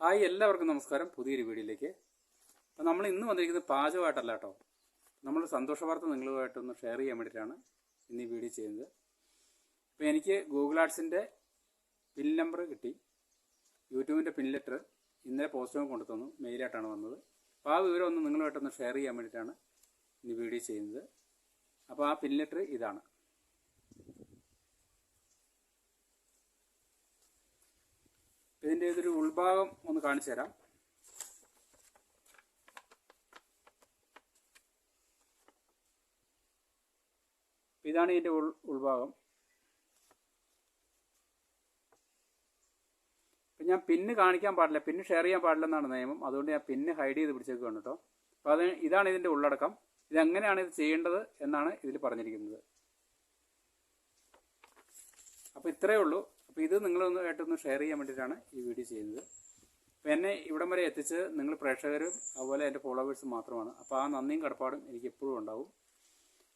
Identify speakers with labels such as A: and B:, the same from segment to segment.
A: Hi എല്ലാവർക്കും നമസ്കാരം. പുതിയൊരു വീഡിയോയിലേക്ക്. അപ്പോൾ നമ്മൾ ഇന്ന് വന്നിരിക്കുന്നത് പാചകമായിട്ടല്ല കേട്ടോ. നമ്മൾ സന്തോഷ വാർത്ത നിങ്ങളുമായിട്ടൊന്ന് ഷെയർ ചെയ്യാൻ വേണ്ടിയിട്ടാണ് ഇന്ന് ഈ വീഡിയോ ചെയ്യുന്നത്. അപ്പോൾ എനിക്ക് ഗൂഗിൾ ആർട്സിന്റെ പിൻ നമ്പർ കിട്ടി. യൂട്യൂബിന്റെ പിൻ ലെറ്റർ ഇന്നലെ പോസ്റ്റ് കൊണ്ടു തന്നു മെയിലായിട്ടാണ് വന്നത്. അപ്പോൾ ആ വിവരം ഒന്ന് നിങ്ങളുമായിട്ടൊന്ന് ഷെയർ ചെയ്യാൻ വേണ്ടിയിട്ടാണ് ഇന്ന് വീഡിയോ ചെയ്യുന്നത്. അപ്പോൾ ആ പിൻ ലെറ്റർ ഇതാണ്. ഇതിന്റെ ഇതൊരു ഉൾഭാഗം ഒന്ന് കാണിച്ചു തരാം. ഇതാണ് ഇതിന്റെ ഉൾ ഉൾഭാഗം. ഇപ്പം ഞാൻ പിന്ന് കാണിക്കാൻ പാടില്ല. പിന്ന് ഷെയർ ചെയ്യാൻ പാടില്ല എന്നാണ് നിയമം. അതുകൊണ്ട് ഞാൻ പിന്ന് ഹൈഡ് ചെയ്ത് പിടിച്ചേക്കുകയാണ് കേട്ടോ. അപ്പോൾ അത് ഇതാണ് ഇതിന്റെ ഉള്ളടക്കം. ഇതെങ്ങനെയാണ് ഇത് ചെയ്യേണ്ടത് എന്നാണ് ഇതിൽ പറഞ്ഞിരിക്കുന്നത്. അപ്പോൾ ഇത്രയേ ഉള്ളൂ. അപ്പോൾ ഇത് നിങ്ങളൊന്ന് ആയിട്ടൊന്ന് ഷെയർ ചെയ്യാൻ വേണ്ടിയിട്ടാണ് ഈ വീഡിയോ ചെയ്യുന്നത്. അപ്പോൾ എന്നെ ഇവിടം വരെ എത്തിച്ച് നിങ്ങൾ പ്രേക്ഷകരും അതുപോലെ എന്റെ ഫോളോവേഴ്സും മാത്രമാണ്. അപ്പോൾ ആ നന്ദിയും കടപ്പാടും എനിക്ക് എപ്പോഴും ഉണ്ടാവും.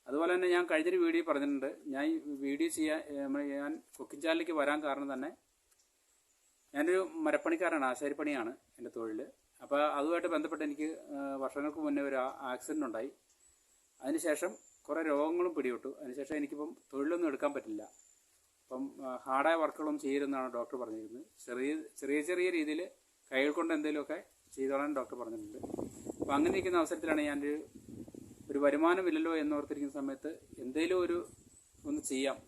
A: അതുപോലെ തന്നെ ഞാൻ കഴിഞ്ഞൊരു വീഡിയോ പറഞ്ഞിട്ടുണ്ട്. ഞാൻ ഈ വീഡിയോ ചെയ്യാൻ ഞാൻ കുക്കിംഗ് ചാനലിലേക്ക് വരാൻ കാരണം തന്നെ ഞാനൊരു മരപ്പണിക്കാരാണ് ആശാരിപ്പണിയാണ് എന്റെ തൊഴിൽ അപ്പോൾ അതുമായിട്ട് ബന്ധപ്പെട്ട് എനിക്ക് വർഷങ്ങൾക്ക് മുന്നേ ഒരു ആക്സിഡന്റ് ഉണ്ടായി. അതിനുശേഷം കുറേ രോഗങ്ങളും പിടിപെട്ടു. അതിനുശേഷം എനിക്കിപ്പം തൊഴിലൊന്നും എടുക്കാൻ പറ്റില്ല. അപ്പം ഹാർഡായ വർക്കുകളും ചെയ്യരുതെന്നാണ് ഡോക്ടർ പറഞ്ഞിരുന്നത്. ചെറിയ ചെറിയ ചെറിയ രീതിയിൽ കൈകൾ കൊണ്ട് എന്തെങ്കിലുമൊക്കെ ചെയ്തോളാൻ ഡോക്ടർ പറഞ്ഞിട്ടുണ്ട്. അപ്പോൾ അങ്ങനെ ഇരിക്കുന്ന അവസരത്തിലാണ് ഞാൻ ഒരു വരുമാനമില്ലല്ലോ എന്നോർത്തിരിക്കുന്ന സമയത്ത് എന്തെങ്കിലും ഒരു ഒന്ന് ചെയ്യാം.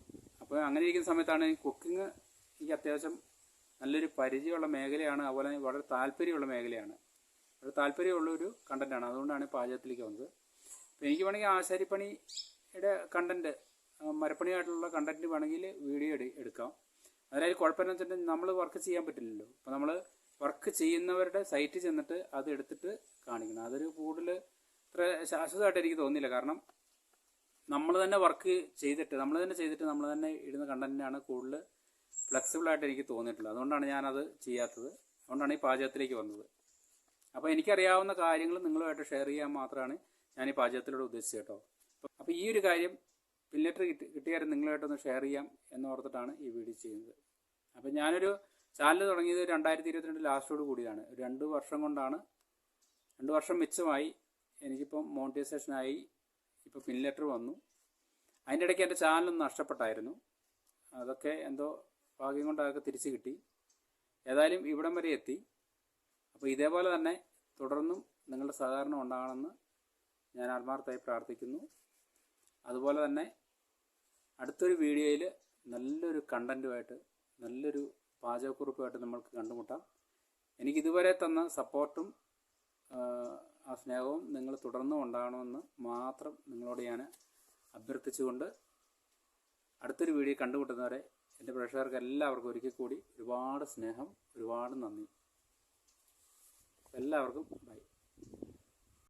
A: അപ്പോൾ അങ്ങനെ ഇരിക്കുന്ന സമയത്താണ് കുക്കിംഗ് എനിക്ക് അത്യാവശ്യം നല്ലൊരു പരിചയമുള്ള മേഖലയാണ് അതുപോലെ വളരെ താല്പര്യമുള്ള മേഖലയാണ്. വളരെ താല്പര്യമുള്ള ഒരു കണ്ടന്റാണ് അതുകൊണ്ടാണ് പാചകത്തിലേക്ക് വന്നത്. അപ്പോൾ എനിക്ക് വേണമെങ്കിൽ ആശാരിപ്പണിയുടെ കണ്ടന്റ് മരപ്പണിയായിട്ടുള്ള കണ്ടന്റ് വേണമെങ്കിൽ വീഡിയോ എടു എടുക്കാം. അതായത് കുഴപ്പമെന്ന് വെച്ചിട്ടുണ്ടെങ്കിൽ നമ്മൾ വർക്ക് ചെയ്യാൻ പറ്റില്ലല്ലോ. അപ്പോൾ നമ്മൾ വർക്ക് ചെയ്യുന്നവരുടെ സൈറ്റ് ചെന്നിട്ട് അത് എടുത്തിട്ട് കാണിക്കണം. അതൊരു കൂടുതൽ ഇത്ര ശാശ്വതമായിട്ട് എനിക്ക് തോന്നിയില്ല. കാരണം നമ്മൾ തന്നെ വർക്ക് ചെയ്തിട്ട് നമ്മൾ തന്നെ ചെയ്തിട്ട് നമ്മൾ തന്നെ ഇടുന്ന കണ്ടന്റിനാണ് കൂടുതൽ ഫ്ലെക്സിബിൾ ആയിട്ട് എനിക്ക് തോന്നിയിട്ടുള്ളത്. അതുകൊണ്ടാണ് ഞാനത് ചെയ്യാത്തത്. അതുകൊണ്ടാണ് ഈ പാചകത്തിലേക്ക് വന്നത്. അപ്പോൾ എനിക്കറിയാവുന്ന കാര്യങ്ങൾ നിങ്ങളുമായിട്ട് ഷെയർ ചെയ്യാൻ മാത്രമാണ് ഞാൻ ഈ പാചകത്തിലൂടെ ഉദ്ദേശിച്ചത് കേട്ടോ. അപ്പോൾ ഈ ഒരു കാര്യം പിന്നേറ്റർ കിട്ടി കിട്ടിയാലും നിങ്ങളുമായിട്ടൊന്ന് ഷെയർ ചെയ്യാം എന്ന് ഓർത്തിട്ടാണ് ഈ വീഡിയോ ചെയ്യുന്നത്. അപ്പോൾ ഞാനൊരു ചാനൽ തുടങ്ങിയത് രണ്ടായിരത്തി ഇരുപത്തിരണ്ട് ലാസ്റ്റോട് കൂടിയാണ് രണ്ട് വർഷം കൊണ്ടാണ് രണ്ട് വർഷം മിച്ചമായി എനിക്കിപ്പം മോണിറ്റൈസേഷനായി ഇപ്പോൾ പിൻ ലെറ്റർ വന്നു. അതിന്റെ ഇടയ്ക്ക് എന്റെ ചാനലൊന്ന് നഷ്ടപ്പെട്ടായിരുന്നു. അതൊക്കെ എന്തോ ഭാഗ്യം കൊണ്ട് അതൊക്കെ തിരിച്ചു കിട്ടി. ഏതായാലും ഇവിടം വരെ എത്തി. അപ്പോൾ ഇതേപോലെ തന്നെ തുടർന്നും നിങ്ങളുടെ സഹകരണം ഉണ്ടാകണമെന്ന് ഞാൻ ആത്മാർത്ഥമായി പ്രാർത്ഥിക്കുന്നു. അതുപോലെ തന്നെ അടുത്തൊരു വീഡിയോയിൽ നല്ലൊരു കണ്ടന്റുമായിട്ട് നല്ലൊരു പാചകക്കുറിപ്പുമായിട്ട് നമ്മൾക്ക് കണ്ടുമുട്ടാം. എനിക്ക് ഇതുവരെ തന്ന സപ്പോർട്ടും ആ സ്നേഹവും നിങ്ങൾ തുടർന്നും ഉണ്ടാകണമെന്ന് മാത്രം നിങ്ങളോട് ഞാൻ അഭ്യർത്ഥിച്ചുകൊണ്ട് അടുത്തൊരു വീഡിയോ കണ്ടുമുട്ടുന്നവരെ എന്റെ പ്രേക്ഷകർക്ക് എല്ലാവർക്കും ഒരിക്കൽ കൂടി ഒരുപാട് സ്നേഹം ഒരുപാട് നന്ദി. എല്ലാവർക്കും ബൈ.